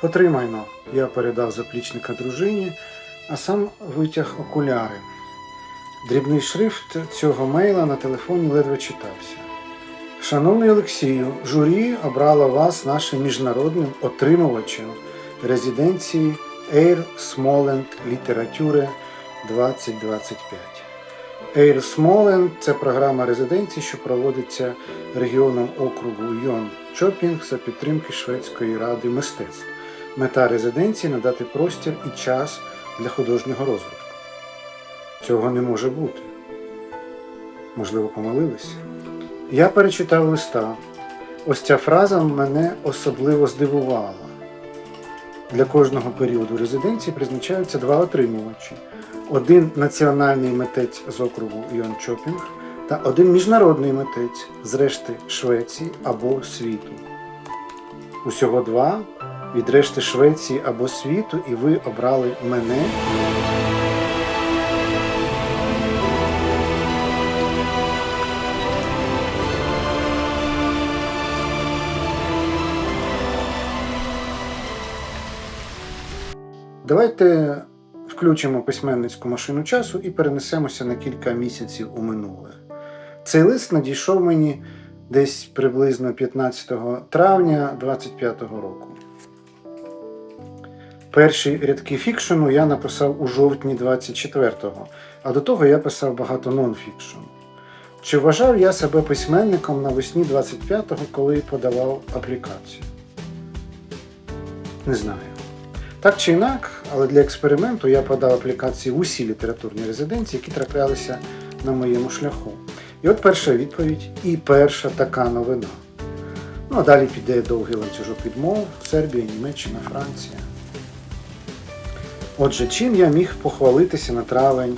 Потримайно, я передав заплічника дружині, а сам витяг окуляри. Дрібний шрифт цього мейла на телефоні ледве читався. Шановний Олексію, журі обрало вас нашим міжнародним отримувачем резиденції Air Smoland Літератури 2025. Air Smoland – це програма резиденції, що проводиться регіоном округу Йон Чопінг за підтримки Шведської ради мистецтв. Мета резиденції надати простір і час для художнього розвитку. Цього не може бути. Можливо, помилилися. Я перечитав листа. Ось ця фраза мене особливо здивувала. Для кожного періоду резиденції призначаються два отримувачі: один національний митець з округу Йон Чопінг та один міжнародний митець з решти Швеції або світу. Усього два від решти Швеції або світу, і ви обрали мене. Давайте включимо письменницьку машину часу і перенесемося на кілька місяців у минуле. Цей лист надійшов мені десь приблизно 15 травня 25-го року. Перші рядки фікшену я написав у жовтні 24-го, а до того я писав багато нонфікшену. Чи вважав я себе письменником навесні 25-го, коли подавав аплікацію? Не знаю. Так чи інак, але для експерименту я подав аплікації в усі літературні резиденції, які траплялися на моєму шляху. І от перша відповідь і перша така новина. Ну а далі піде довгий ланцюжок відмов Сербія, Німеччина, Франція. Отже, чим я міг похвалитися на травень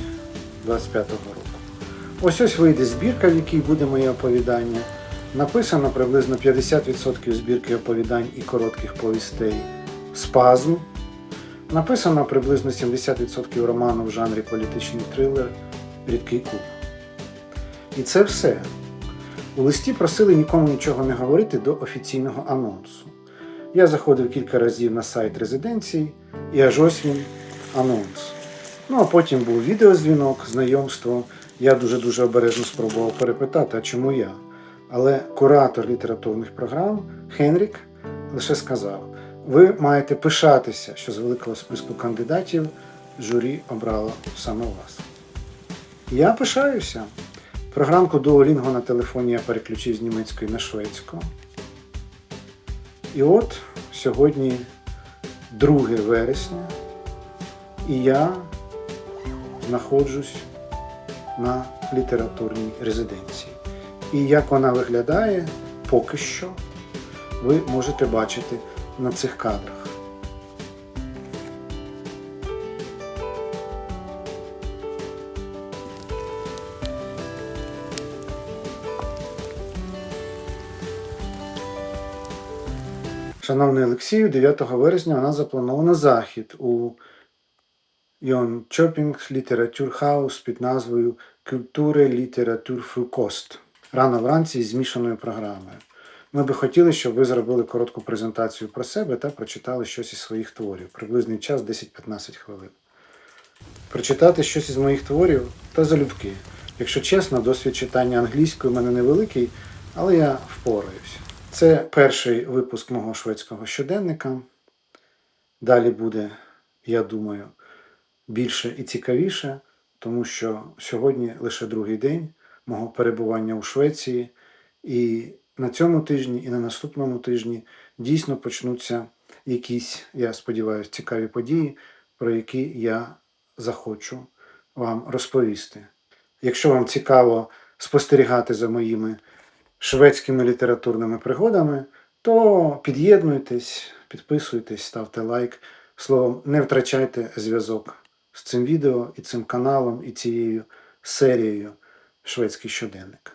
25-го року? Ось ось вийде збірка, в якій буде моє оповідання. Написано приблизно 50% збірки оповідань і коротких повістей Спазм. Написано приблизно 70% роману в жанрі політичний трилер Рідкий куб. І це все. У листі просили нікому нічого не говорити до офіційного анонсу. Я заходив кілька разів на сайт резиденції, і аж ось він анонс. Ну а потім був відеозвінок, знайомство. Я дуже-дуже обережно спробував перепитати, а чому я. Але куратор літературних програм Хенрік лише сказав: ви маєте пишатися, що з великого списку кандидатів журі обрало саме вас. Я пишаюся. Програмку Duolingo на телефоні я переключив з німецької на шведську. І от сьогодні 2 вересня, і я знаходжусь на літературній резиденції. І як вона виглядає поки що, ви можете бачити на цих кадрах. Шановний Олексію, 9 вересня у нас заплановано захід у Йон Чопінг Літератюрхаус під назвою Культури Літератур Фрукост. Рано вранці з змішаною програмою. Ми би хотіли, щоб ви зробили коротку презентацію про себе та прочитали щось із своїх творів. Приблизний час 10-15 хвилин. Прочитати щось із моїх творів та залюбки. Якщо чесно, досвід читання англійської в мене невеликий, але я впораюсь. Це перший випуск мого шведського щоденника. Далі буде, я думаю, більше і цікавіше, тому що сьогодні лише другий день мого перебування у Швеції, і на цьому тижні, і на наступному тижні дійсно почнуться якісь, я сподіваюся, цікаві події, про які я захочу вам розповісти. Якщо вам цікаво спостерігати за моїми шведськими літературними пригодами, то під'єднуйтесь, підписуйтесь, ставте лайк. Словом, не втрачайте зв'язок з цим відео і цим каналом, і цією серією Шведський щоденник.